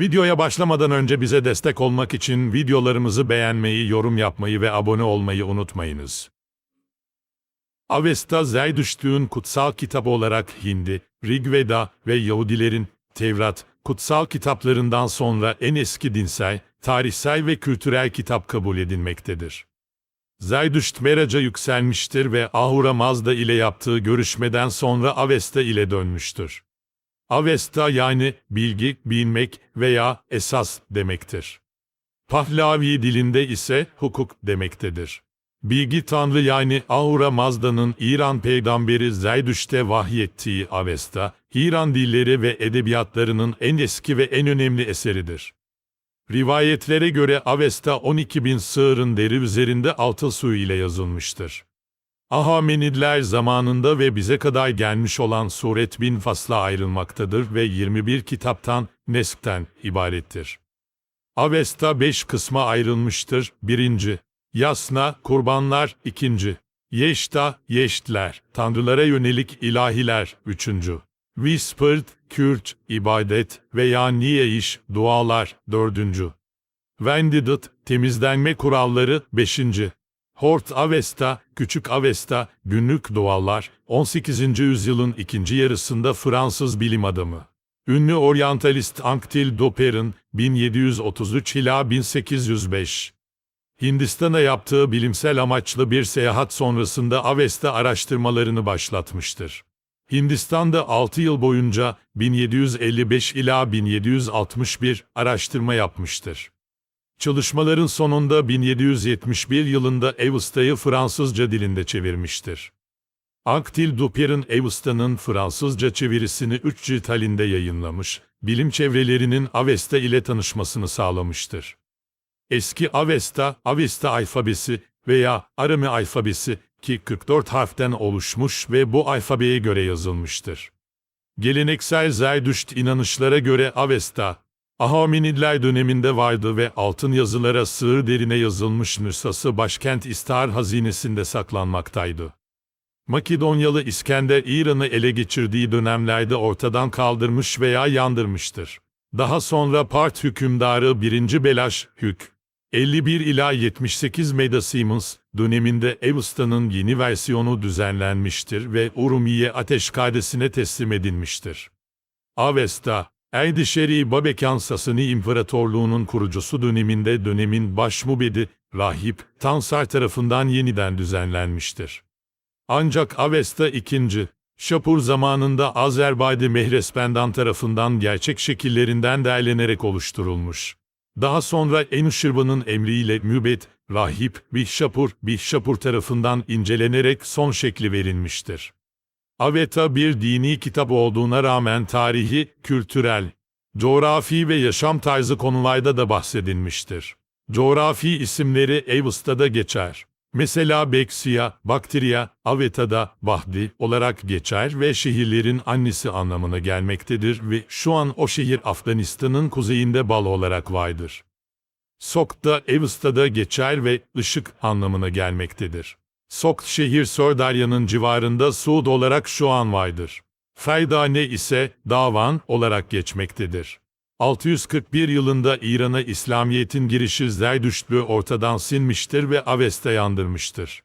Videoya başlamadan önce bize destek olmak için videolarımızı beğenmeyi, yorum yapmayı ve abone olmayı unutmayınız. Avesta Zerdüştü'nün kutsal kitabı olarak Hindi, Rig Veda ve Yahudilerin Tevrat, kutsal kitaplarından sonra en eski dinsel, tarihsel ve kültürel kitap kabul edilmektedir. Zerdüşt Meraca yükselmiştir ve Ahura Mazda ile yaptığı görüşmeden sonra Avesta ile dönmüştür. Avesta yani bilgi, bilmek veya esas demektir. Pahlavi dilinde ise hukuk demektedir. Bilgi Tanrı yani Ahura Mazda'nın İran peygamberi Zeydüş'te vahyettiği Avesta, İran dilleri ve edebiyatlarının en eski ve en önemli eseridir. Rivayetlere göre Avesta 12 bin sığırın deri üzerinde altın suyu ile yazılmıştır. Ahamenidler zamanında ve bize kadar gelmiş olan suret bin fasla ayrılmaktadır ve 21 kitaptan, neskten ibarettir. Avesta 5 kısma ayrılmıştır. 1. Yasna, kurbanlar, 2. Yeşta, yeştler, tanrılara yönelik ilahiler, 3. Whispered, kürt, ibadet veya niyeyiş, dualar, 4. Vendidit, temizlenme kuralları, 5. Hort Avesta, Küçük Avesta, günlük dualar, 18. yüzyılın ikinci yarısında Fransız bilim adamı. Ünlü oryantalist Anctil Doper'in 1733 ila 1805 Hindistan'a yaptığı bilimsel amaçlı bir seyahat sonrasında Avesta araştırmalarını başlatmıştır. Hindistan'da 6 yıl boyunca 1755 ila 1761 araştırma yapmıştır. Çalışmaların sonunda 1771 yılında Avesta'yı Fransızca dilinde çevirmiştir. Anctil Duper'in Avesta'nın Fransızca çevirisini 3 cilt halinde yayınlamış, bilim çevrelerinin Avesta ile tanışmasını sağlamıştır. Eski Avesta, Avesta alfabesi veya Arami alfabesi ki 44 harften oluşmuş ve bu alfabeye göre yazılmıştır. Geleneksel Zerdüşt inanışlara göre Avesta, Ahaminidler döneminde vardı ve altın yazılara sığır derine yazılmış nüshası başkent İstihar hazinesinde saklanmaktaydı. Makedonyalı İskender İran'ı ele geçirdiği dönemlerde ortadan kaldırmış veya yandırmıştır. Daha sonra Part hükümdarı 1. Belaş Hük, 51 ila 78 Meda Siemens döneminde Avesta'nın yeni versiyonu düzenlenmiştir ve Urumiye Ateşkadesi'ne teslim edilmiştir. Avesta, Erdişeri Babekan Sasani İmparatorluğu'nun kurucusu döneminde dönemin başmubedi, rahip, Tansar tarafından yeniden düzenlenmiştir. Ancak Avesta II. Şapur zamanında Azerbaycan Mehrespendan tarafından gerçek şekillerinden derlenerek oluşturulmuş. Daha sonra Enuşirvan'ın emriyle mübet, rahip, Bihşapur, Bihşapur tarafından incelenerek son şekli verilmiştir. Aveta bir dini kitap olduğuna rağmen tarihi, kültürel, coğrafi ve yaşam tarzı konularda da bahsedilmiştir. Coğrafi isimleri Avesta'da geçer. Mesela Beksiya, Baktriya, Aveta'da Bahdi olarak geçer ve şehirlerin annesi anlamına gelmektedir ve şu an o şehir Afganistan'ın kuzeyinde Bal olarak vardır. Sok da Avesta'da geçer ve ışık anlamına gelmektedir. Sok şehir Sördarya'nın civarında Suud olarak şu an vardır. Feydane ise Davan olarak geçmektedir. 641 yılında İran'a İslamiyet'in girişi Zerdüştlü ortadan sinmiştir ve Avesta yandırmıştır.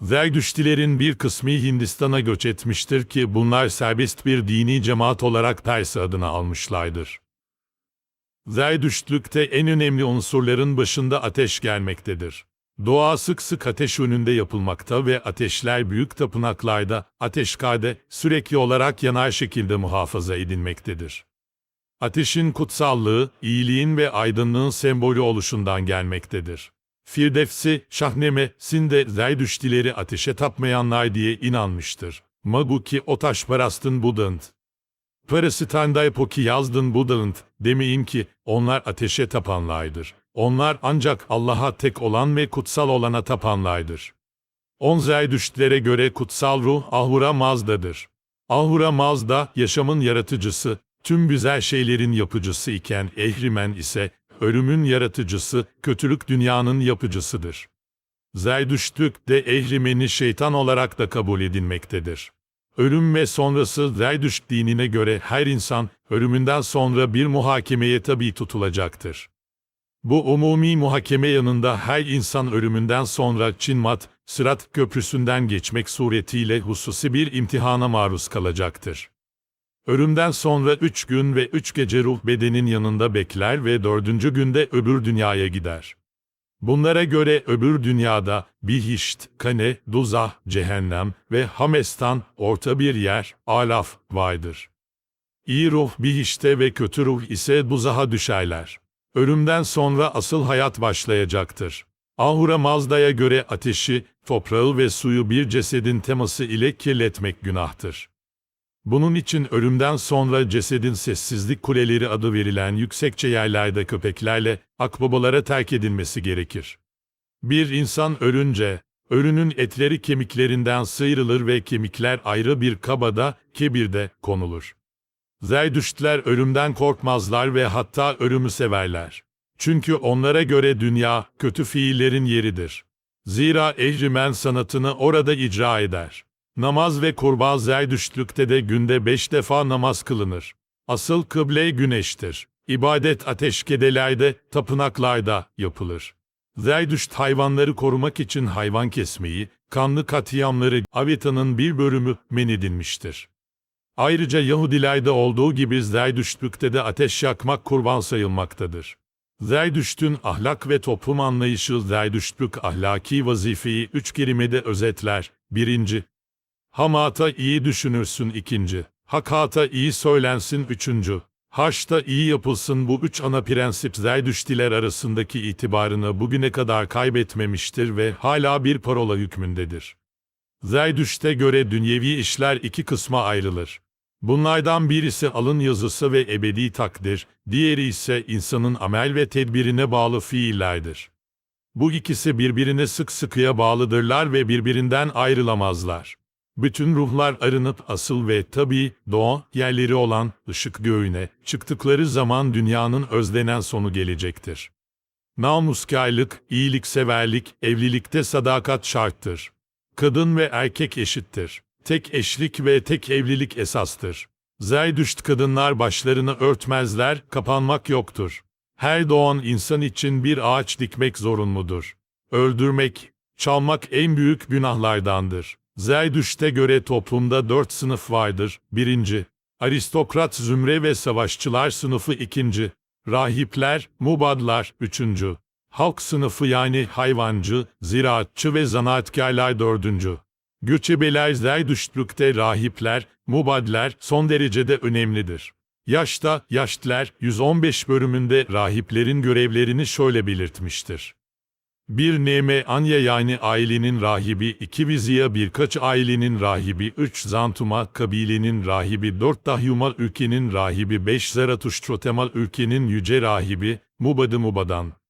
Zerdüştilerin bir kısmı Hindistan'a göç etmiştir ki bunlar serbest bir dini cemaat olarak Pers adını almışlardır. Zerdüştlükte en önemli unsurların başında ateş gelmektedir. Dua sık sık ateş önünde yapılmakta ve ateşler büyük tapınaklarda, ateşkade, sürekli olarak yanar şekilde muhafaza edilmektedir. Ateşin kutsallığı, iyiliğin ve aydınlığın sembolü oluşundan gelmektedir. Firdevsi, Şahneme,sinde Zerdüştileri ateşe tapmayanlar diye inanmıştır. Maguki o taşparastın budant. Parasitanda epoki yazdın budant, demeyin ki, onlar ateşe tapanlardır. Onlar ancak Allah'a tek olan ve kutsal olana tapanlardır. On Zerdüştlere göre kutsal ruh Ahura Mazda'dır. Ahura Mazda, yaşamın yaratıcısı, tüm güzel şeylerin yapıcısı iken Ehrimen ise ölümün yaratıcısı, kötülük dünyanın yapıcısıdır. Zerdüştlük de Ehrimen'i şeytan olarak da kabul edilmektedir. Ölüm ve sonrası Zerdüşt dinine göre her insan ölümünden sonra bir muhakemeye tabi tutulacaktır. Bu umumi muhakeme yanında her insan ölümünden sonra Çinmat, Sırat Köprüsü'nden geçmek suretiyle hususi bir imtihana maruz kalacaktır. Ölümden sonra üç gün ve üç gece ruh bedenin yanında bekler ve dördüncü günde öbür dünyaya gider. Bunlara göre öbür dünyada Bihişt, Kane, Duzah, Cehennem ve Hamestan, orta bir yer, Alaf, vardır. İyi ruh Bihişt'e ve kötü ruh ise Duzah'a düşerler. Ölümden sonra asıl hayat başlayacaktır. Ahura Mazda'ya göre ateşi, toprağı ve suyu bir cesedin teması ile kirletmek günahtır. Bunun için ölümden sonra cesedin sessizlik kuleleri adı verilen yüksekçe yerlerde köpeklerle akbabalara terk edilmesi gerekir. Bir insan ölünce, ölünün etleri kemiklerinden sıyrılır ve kemikler ayrı bir kabada, kebirde konulur. Zerdüştler ölümden korkmazlar ve hatta ölümü severler. Çünkü onlara göre dünya, kötü fiillerin yeridir. Zira ehrimen sanatını orada icra eder. Namaz ve kurban zerdüştlükte de günde beş defa namaz kılınır. Asıl kıble güneştir. İbadet ateşkedelerde, tapınaklarda yapılır. Zerdüşt hayvanları korumak için hayvan kesmeyi, kanlı katliamları Avita'nın bir bölümü men edilmiştir. Ayrıca Yahudilerde olduğu gibi Zerdüştlükte de ateş yakmak kurban sayılmaktadır. Zerdüşt'ün ahlak ve toplum anlayışı Zerdüştlük ahlaki vazifeyi üç kelimede özetler. Birinci, Hamata iyi düşünürsün ikinci. Hakata iyi söylensin üçüncü. Haçta iyi yapılsın bu üç ana prensip Zerdüştiler arasındaki itibarını bugüne kadar kaybetmemiştir ve hala bir parola hükmündedir. Zerdüşt'e göre dünyevi işler iki kısma ayrılır. Bunlardan birisi alın yazısı ve ebedi takdir, diğeri ise insanın amel ve tedbirine bağlı fiillerdir. Bu ikisi birbirine sık sıkıya bağlıdırlar ve birbirinden ayrılamazlar. Bütün ruhlar arınıp asıl ve tabi doğa yerleri olan ışık göğüne çıktıkları zaman dünyanın özlenen sonu gelecektir. Namuskarlık, iyilikseverlik, evlilikte sadakat şarttır. Kadın ve erkek eşittir. Tek eşlik ve tek evlilik esastır. Zerdüşt kadınlar başlarını örtmezler, kapanmak yoktur. Her doğan insan için bir ağaç dikmek zorunludur. Öldürmek, çalmak en büyük günahlardandır. Zerdüşt'e göre toplumda dört sınıf vardır. Birinci, aristokrat zümre ve savaşçılar sınıfı ikinci, rahipler, mubadlar üçüncü, halk sınıfı yani hayvancı, ziraatçı ve zanaatkarlar dördüncü. Göçebeler Zerdüştlükte rahipler, mubadler son derecede önemlidir. Yaşta, Yaştler 115 bölümünde rahiplerin görevlerini şöyle belirtmiştir. Bir Neme Anya yani ailenin rahibi, iki Viziya birkaç ailenin rahibi, üç Zantuma kabilenin rahibi, dört Dahyumal ülkenin rahibi, beş Zaratuştrotemal ülkenin yüce rahibi, Mubadı Mubadan.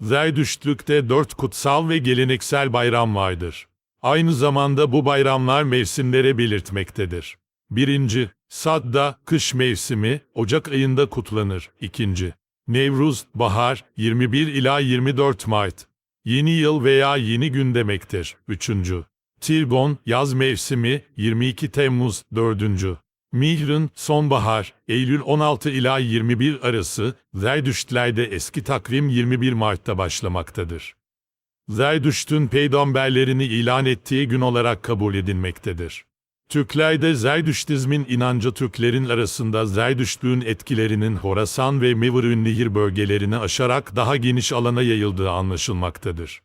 Zerdüştlükte dört kutsal ve geleneksel bayram vardır. Aynı zamanda bu bayramlar mevsimlere belirtmektedir. Birinci, Sadda, kış mevsimi, Ocak ayında kutlanır. İkinci, Nevruz, bahar, 21 ila 24 Mart. Yeni yıl veya yeni gün demektir. Üçüncü. Tirgon, yaz mevsimi, 22 Temmuz, dördüncü. Mihr'ın sonbahar, Eylül 16 ila 21 arası, Zerdüştlerde eski takvim 21 Mart'ta başlamaktadır. Zerdüşt'ün peygamberlerini ilan ettiği gün olarak kabul edilmektedir. Türklerde Zerdüştizmin inancı Türklerin arasında Zerdüştlüğün etkilerinin Horasan ve Mevırün Nehir bölgelerini aşarak daha geniş alana yayıldığı anlaşılmaktadır.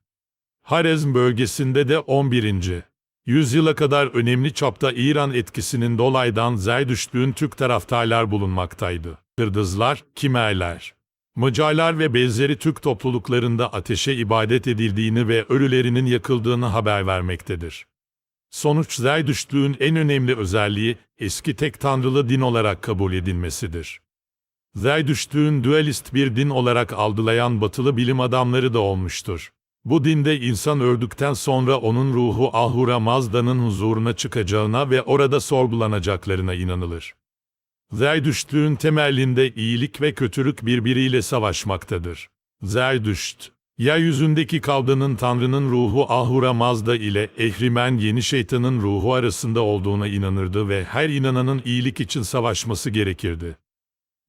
Harezm bölgesinde de 11. yüzyıla kadar önemli çapta İran etkisinin dolaydan Zerdüştlüğün Türk taraftarlar bulunmaktaydı. Kırdızlar, Kimerler, Macarlar ve benzeri Türk topluluklarında ateşe ibadet edildiğini ve ölülerinin yakıldığını haber vermektedir. Sonuç Zerdüştlüğün en önemli özelliği eski tek tanrılı din olarak kabul edilmesidir. Zerdüştlüğün dualist bir din olarak algılayan batılı bilim adamları da olmuştur. Bu dinde insan öldükten sonra onun ruhu Ahura Mazda'nın huzuruna çıkacağına ve orada sorgulanacaklarına inanılır. Zerdüştlüğün temelinde iyilik ve kötülük birbiriyle savaşmaktadır. Zerdüşt, Yeryüzündeki kavganın Tanrı'nın ruhu Ahura Mazda ile Ehrimen yeni şeytanın ruhu arasında olduğuna inanırdı ve her inananın iyilik için savaşması gerekirdi.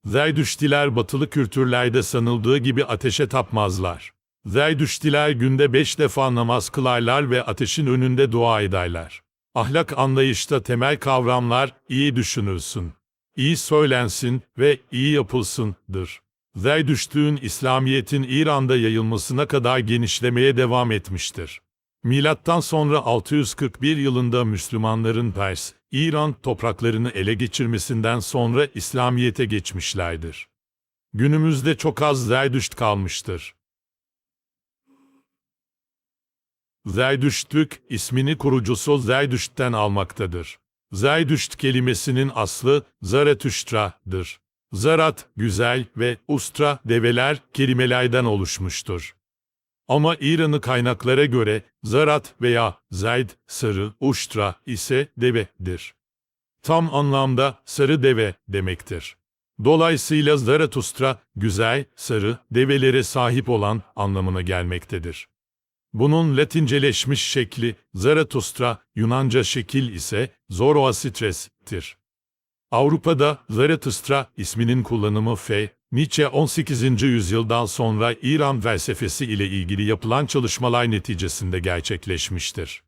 Zerdüştiler batılı kültürlerde sanıldığı gibi ateşe tapmazlar. Zerdüştiler günde beş defa namaz kılarlar ve ateşin önünde dua ederler. Ahlak anlayışta temel kavramlar iyi düşünülsün, iyi söylensin ve iyi yapılsındır. Zerdüştlüğün İslamiyet'in İran'da yayılmasına kadar genişlemeye devam etmiştir. Milattan sonra 641 yılında Müslümanların Pers, İran topraklarını ele geçirmesinden sonra İslamiyet'e geçmişlerdir. Günümüzde çok az Zerdüşt kalmıştır. Zerdüştlük ismini kurucusu Zerdüşt'ten almaktadır. Zerdüşt kelimesinin aslı Zaratüştra'dır. Zarat, güzel ve ustra, develer kelimelerden oluşmuştur. Ama İran'ı kaynaklara göre Zarat veya Zayd, sarı, uştra ise devedir. Tam anlamda sarı deve demektir. Dolayısıyla Zaratustra, güzel, sarı, develere sahip olan anlamına gelmektedir. Bunun latinceleşmiş şekli Zaratustra, Yunanca şekil ise Zoroastres'tir. Avrupa'da Zaratustra isminin kullanımı F. Nietzsche 18. yüzyıldan sonra İran felsefesi ile ilgili yapılan çalışmalar neticesinde gerçekleşmiştir.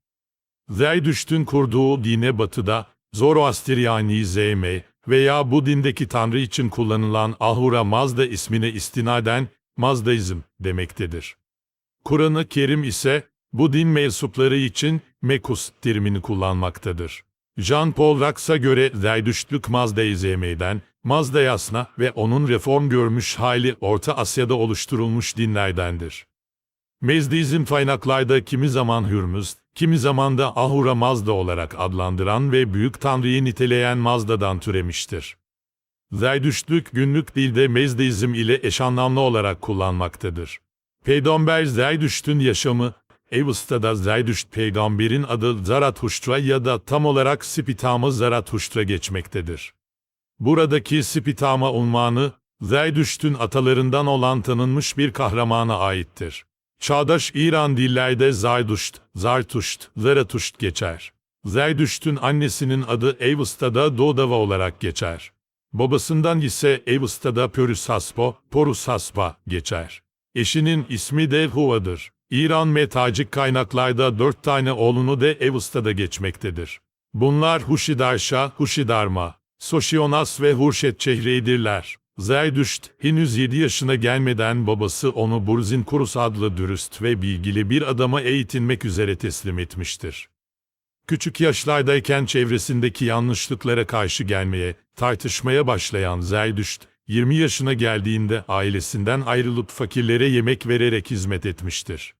Zerdüşt'ün kurduğu dine batıda Zoroastrianizm veya bu dindeki tanrı için kullanılan Ahura Mazda ismine istinaden Mazdaizm demektedir. Kur'an-ı Kerim ise bu din mensupları için Mekus terimini kullanmaktadır. Jean-Paul Raks'a göre Zerdüştlük Mazdaizm'den, Mazdayasna ve onun reform görmüş hali Orta Asya'da oluşturulmuş dinlerdendir. Mezdizm kaynaklarda kimi zaman Hürmüz, kimi zaman da Ahura Mazda olarak adlandıran ve büyük tanrıyı niteleyen Mazda'dan türemiştir. Zerdüştlük günlük dilde Mezdeizm ile eş anlamlı olarak kullanmaktadır. Peygamber Zerdüşt'ün yaşamı, Evusta'da Zerdüşt peygamberin adı Zarathuştra ya da tam olarak Spitama Zarathuştra geçmektedir. Buradaki Spitama unvanı, Zerdüşt'ün atalarından olan tanınmış bir kahramana aittir. Çağdaş İran dillerde Zayduşt, Zartuşt, Zaratuşt geçer. Zerdüşt'ün annesinin adı Evusta'da Doğdava olarak geçer. Babasından ise Evusta'da Pörüsaspo, Porusaspa geçer. Eşinin ismi de Huva'dır. İran ve Tacik kaynaklarda dört tane oğlunu da Evusta'da geçmektedir. Bunlar Huşidarşa, Huşidarma, Soşionas ve Hurşet Çehre'dirler. Zerdüşt, henüz 7 yaşına gelmeden babası onu Burzin Kurus adlı dürüst ve bilgili bir adama eğitilmek üzere teslim etmiştir. Küçük yaşlardayken çevresindeki yanlışlıklara karşı gelmeye, tartışmaya başlayan Zerdüşt, 20 yaşına geldiğinde ailesinden ayrılıp fakirlere yemek vererek hizmet etmiştir.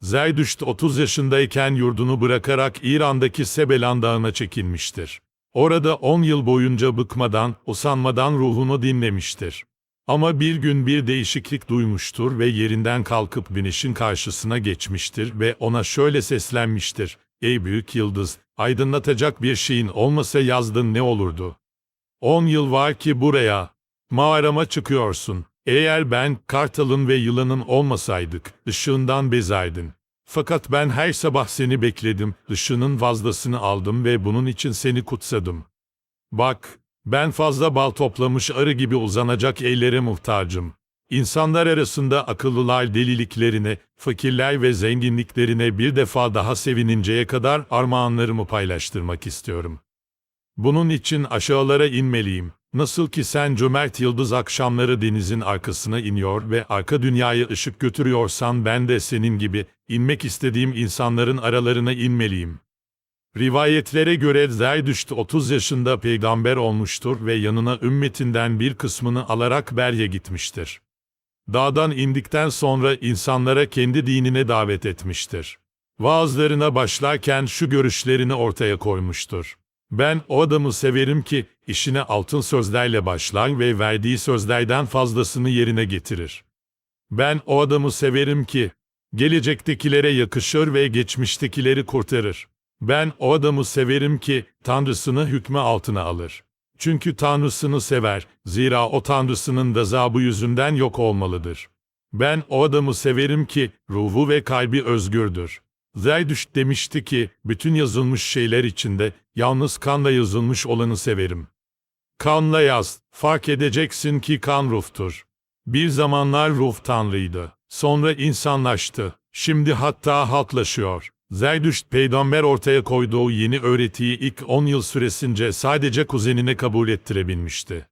Zerdüşt 30 yaşındayken yurdunu bırakarak İran'daki Sebelan Dağı'na çekilmiştir. Orada 10 yıl boyunca bıkmadan, usanmadan ruhunu dinlemiştir. Ama bir gün bir değişiklik duymuştur ve yerinden kalkıp güneşin karşısına geçmiştir ve ona şöyle seslenmiştir. Ey büyük yıldız, aydınlatacak bir şeyin olmasa yazdın ne olurdu? 10 yıl var ki buraya, mağarama çıkıyorsun. Eğer ben, kartalın ve yılanın olmasaydık, ışığından bezerdin. Fakat ben her sabah seni bekledim, ışığının fazlasını aldım ve bunun için seni kutsadım. Bak, ben fazla bal toplamış arı gibi uzanacak ellere muhtacım. İnsanlar arasında akıllılar deliliklerine, fakirler ve zenginliklerine bir defa daha sevininceye kadar armağanlarımı paylaştırmak istiyorum. Bunun için aşağılara inmeliyim. Nasıl ki sen cömert yıldız akşamları denizin arkasına iniyor ve arka dünyaya ışık götürüyorsan ben de senin gibi inmek istediğim insanların aralarına inmeliyim. Rivayetlere göre Zerdüşt 30 yaşında peygamber olmuştur ve yanına ümmetinden bir kısmını alarak Berye gitmiştir. Dağdan indikten sonra insanlara kendi dinine davet etmiştir. Vaazlarına başlarken şu görüşlerini ortaya koymuştur. Ben o adamı severim ki işine altın sözlerle başlar ve verdiği sözlerden fazlasını yerine getirir. Ben o adamı severim ki gelecektekilere yakışır ve geçmiştekileri kurtarır. Ben o adamı severim ki tanrısını hükmü altına alır. Çünkü tanrısını sever, zira o tanrısının gazabı yüzünden yok olmalıdır. Ben o adamı severim ki ruhu ve kalbi özgürdür. Zerdüşt demişti ki bütün yazılmış şeyler içinde yalnız kanla yazılmış olanı severim. Kanla yaz, fark edeceksin ki kan ruhtur. Bir zamanlar ruh tanrıydı. Sonra insanlaştı. Şimdi hatta halklaşıyor. Zerdüşt peygamber ortaya koyduğu yeni öğretiyi ilk 10 yıl süresince sadece kuzenine kabul ettirebilmişti.